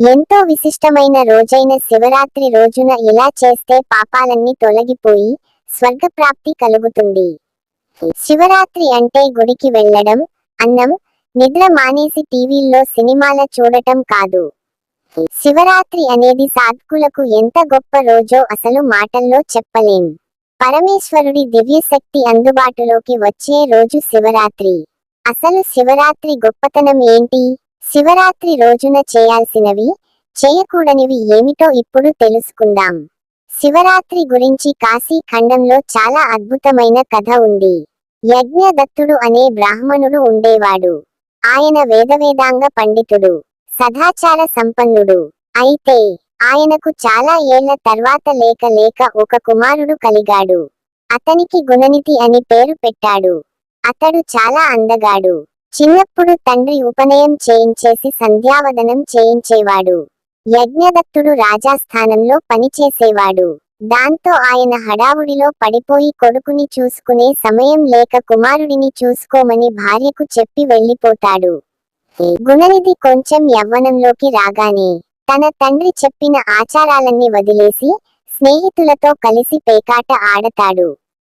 ఎంతో విశిష్టమైన రోజైన శివరాత్రి రోజున ఇలా చేస్తే పాపాలన్నీ తొలగిపోయి స్వర్గప్రాప్తి కలుగుతుంది? శివరాత్రి అంటే గుడికి వెళ్ళడం అన్నం నిద్ర మానేసి టీవీల్లో సినిమాల చూడటం కాదు. శివరాత్రి అనేది సాధకులకు ఎంత గొప్ప రోజో అసలు మాటల్లో చెప్పలేం. పరమేశ్వరుడి దివ్యశక్తి అందుబాటులోకి వచ్చే రోజు శివరాత్రి. అసలు శివరాత్రి గొప్పతనం ఏంటి? శివరాత్రి రోజున చేయాల్సినవి చేయకూడనివి ఏమిటో ఇప్పుడు తెలుసుకుందాం. శివరాత్రి గురించి కాశీ ఖండంలో చాలా అద్భుతమైన కథ ఉంది. యజ్ఞదత్తుడు అనే బ్రాహ్మణుడు ఉండేవాడు. ఆయన వేదవేదాంగ పండితుడు సదాచార సంపన్నుడు. అయితే ఆయనకు చాలా ఏళ్ళ తర్వాత లేక లేక ఒక కుమారుడు కలిగాడు. అతనికి గుణనిధి అని పేరు పెట్టాడు. అతడు చాలా అందగాడు. చిన్నప్పుడు తండ్రి ఉపనయం చేయించేసి సంధ్యావదనం చేయించేవాడు. యజ్ఞదత్తుడు రాజాస్థానంలో పనిచేసేవాడు. దాంతో ఆయన హడావుడిలో పడిపోయి కొడుకుని చూసుకునే సమయం లేక కుమారుడిని చూసుకోమని భార్యకు చెప్పి వెళ్ళిపోతాడు గుణనిధి కొంచెం యవ్వనంలోకి రాగానే తన తండ్రి చెప్పిన ఆచారాలన్నీ వదిలేసి స్నేహితులతో కలిసి పేకాట ఆడతాడు.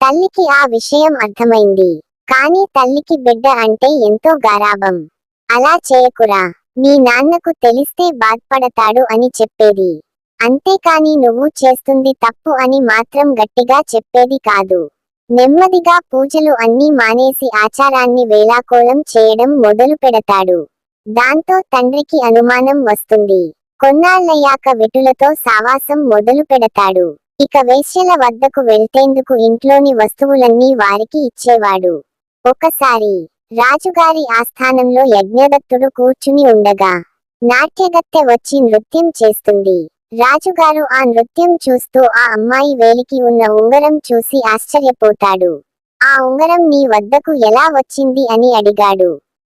తల్లికి ఆ విషయం అర్థమైంది. కానీ తల్లికి బిడ్డ అంటే ఎంతో గారాబం అలా చేయకురా. మీ నాన్నకు తెలిస్తే బాధపడతాడు అని చెప్పేది. అంతేకాని నువ్వు చేస్తుంది తప్పు అని మాత్రం గట్టిగా చెప్పేది కాదు. నెమ్మదిగా పూజలు అన్నీ మానేసి ఆచారాన్ని వేలాకోళం చేయడం మొదలు పెడతాడు. దాంతో తండ్రికి అనుమానం వస్తుంది. కొన్నాళ్ళయ్యాక విటులతో సావాసం మొదలు పెడతాడు. ఇక వేశ్యల వద్దకు వెళ్తేందుకు ఇంట్లోని వస్తువులన్నీ వారికి ఇచ్చేవాడు. ఒకసారి రాజుగారి ఆస్థానంలో యజ్ఞదత్తుడు కూర్చుని ఉండగా నాట్యగత్తె వచ్చి నృత్యం చేస్తుంది. రాజుగారు ఆ నృత్యం చూస్తూ ఆ అమ్మాయి వేలికి ఉన్న ఉంగరం చూసి ఆశ్చర్యపోతాడు. ఆ ఉంగరం నీ వద్దకు ఎలా వచ్చింది అని అడిగాడు.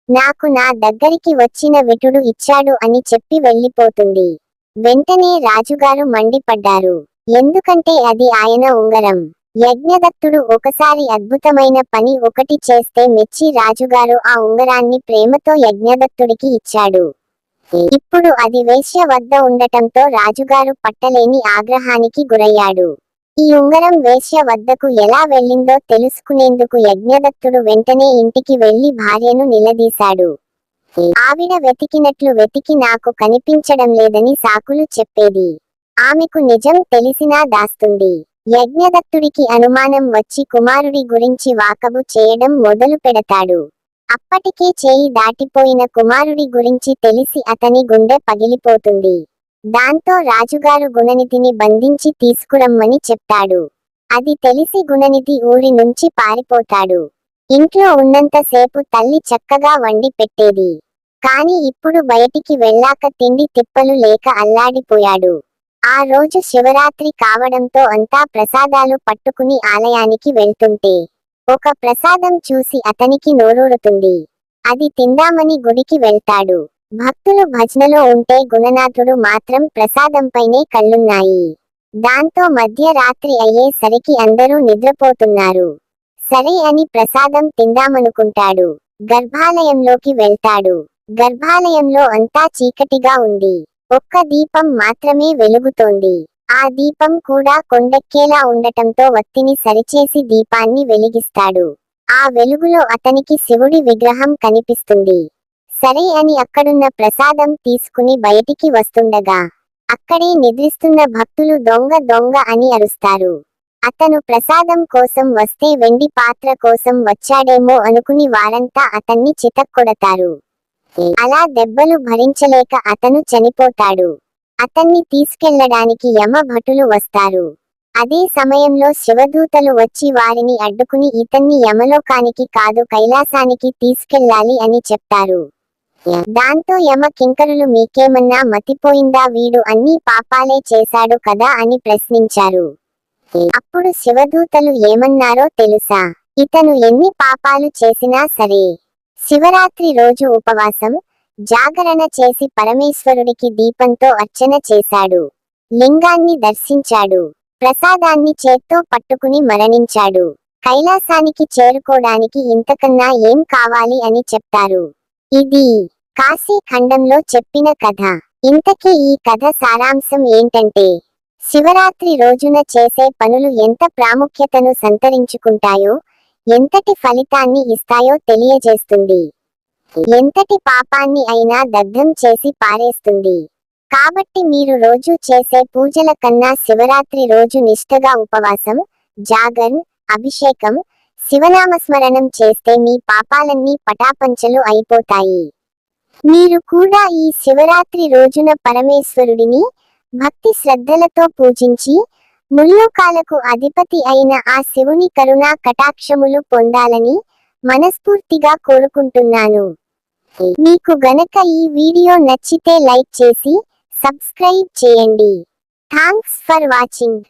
నాకు నా దగ్గరికి వచ్చిన విటుడు ఇచ్చాడు అని చెప్పి వెళ్ళిపోతుంది. వెంటనే రాజుగారు మండిపడ్డారు. ఎందుకంటే అది ఆయన ఉంగరం. యజ్ఞదత్తుడు ఒకసారి అద్భుతమైన పని ఒకటి చేస్తే మెచ్చి రాజుగారు ఆ ఉంగరాన్ని ప్రేమతో యజ్ఞదత్తుడికి ఇచ్చాడు. ఇప్పుడు అది వేశ్య వద్ద ఉండటంతో రాజుగారు పట్టలేని ఆగ్రహానికి గురయ్యాడు. ఈ ఉంగరం వేశ్య వద్దకు ఎలా వెళ్ళిందో తెలుసుకునేందుకు యజ్ఞదత్తుడు వెంటనే ఇంటికి వెళ్ళి భార్యను నిలదీశాడు. ఆవిడ వెతికినట్లు వెతికి నాకు కనిపించడం లేదని సాకులు చెప్పేది. ఆమెకు నిజం తెలిసినా దాస్తుంది. యజ్ఞదత్తుడికి అనుమానం వచ్చి కుమారుడి గురించి వాకబు చేయడం మొదలు పెడతాడు. అప్పటికే చేయి దాటిపోయిన కుమారుడి గురించి తెలిసి అతని గుండె పగిలిపోతుంది. దాంతో రాజుగారు గుణనిధిని బంధించి తీసుకురమ్మని చెప్తాడు. అది తెలిసి గుణనిధి ఊరి నుంచి పారిపోతాడు. ఇంట్లో ఉన్నంతసేపు తల్లి చక్కగా వండి పెట్టేది. కాని ఇప్పుడు బయటికి వెళ్ళాక తిండి తిప్పలు లేక అల్లాడిపోయాడు. ఆ రోజు శివరాత్రి కావడంతో అంతా ప్రసాదాలు పట్టుకుని ఆలయానికి వెళ్తుంటే ఒక ప్రసాదం చూసి అతనికి నోరూరుతుంది. అది తిందామని గుడికి వెళ్తాడు. భక్తులు భజనలో ఉంటే గుణనాథుడు మాత్రం ప్రసాదంపైనే కళ్ళున్నాయి. దాంతో మధ్యరాత్రి అయ్యేసరికి అందరూ నిద్రపోతున్నారు. సరే అని ప్రసాదం తిందామనుకుంటాడు. గర్భాలయంలోకి వెళ్తాడు. గర్భాలయంలో అంతా చీకటిగా ఉంది. ఒక్క దీపం మాత్రమే వెలుగుతోంది. ఆ దీపం కూడా కొండెక్కేలా ఉండటంతో వత్తిని సరిచేసి దీపాన్ని వెలిగిస్తాడు. ఆ వెలుగులో అతనికి శివుడి విగ్రహం కనిపిస్తుంది. సరే అని అక్కడున్న ప్రసాదం తీసుకుని బయటికి వస్తుండగా అక్కడే నిద్రిస్తున్న భక్తులు దొంగ దొంగ అని అరుస్తారు. అతను ప్రసాదం కోసం వస్తే వెండి పాత్ర కోసం వచ్చాడేమో అనుకుని వారంతా అతన్ని చితక్కొడతారు. అలా దెబ్బలు భరించలేక అతను చనిపోతాడు. అతన్ని తీసుకెళ్ళడానికి యమ భటులు వస్తారు. అదే సమయంలో శివదూతలు వచ్చి వారిని అడ్డుకుని ఇతన్ని యమలోకానికి కాదు కైలాసానికి తీసుకెళ్ళాలి అని చెప్తారు. దాంతో యమ కింకరులు మీకేమన్నా మతిపోయిందా వీడు అన్ని పాపాలే చేశాడు కదా అని ప్రశ్నించారు. అప్పుడు శివదూతలు ఏమన్నారో తెలుసా? ఇతను ఎన్ని పాపాలు చేసినా సరే శివరాత్రి రోజు ఉపవాసం జాగరణ చేసి పరమేశ్వరుడికి దీపంతో అర్చన చేశాడు. లింగాన్ని దర్శించాడు. ప్రసాదాన్ని చేత్తో పట్టుకుని మరణించాడు. కైలాసానికి చేరుకోవడానికి ఇంతకన్నా ఏం కావాలి అని చెప్తారు. ఇది కాశీ ఖండంలో చెప్పిన కథ. ఇంతకీ ఈ కథ సారాంశం ఏంటంటే శివరాత్రి రోజున చేసే పనులు ఎంత ప్రాముఖ్యతను సంతరించుకుంటాయో ఎంతటి ఫలితాన్ని ఇస్తాయో తెలియజేస్తుంది. ఎంతటి పాపాన్ని అయినా దగ్ధం చేసి పారేస్తుంది. కాబట్టి మీరు రోజు చేసే పూజల కన్నా శివరాత్రి రోజు నిష్ఠగా ఉపవాసం జాగన్ అభిషేకం శివనామస్మరణం చేస్తే మీ పాపాలన్నీ పటాపంచలు అయిపోతాయి. మీరు కూడా ఈ శివరాత్రి రోజున పరమేశ్వరుడిని భక్తి శ్రద్ధలతో పూజించి ముల్లోకాలకు అధిపతి అయిన ఆ శివుని కరుణా కటాక్షములు పొందాలని మనస్ఫూర్తిగా కోరుకుంటున్నాను. మీకు గనక ఈ వీడియో నచ్చితే లైక్ చేసి సబ్స్క్రైబ్ చేయండి. Thanks for watching.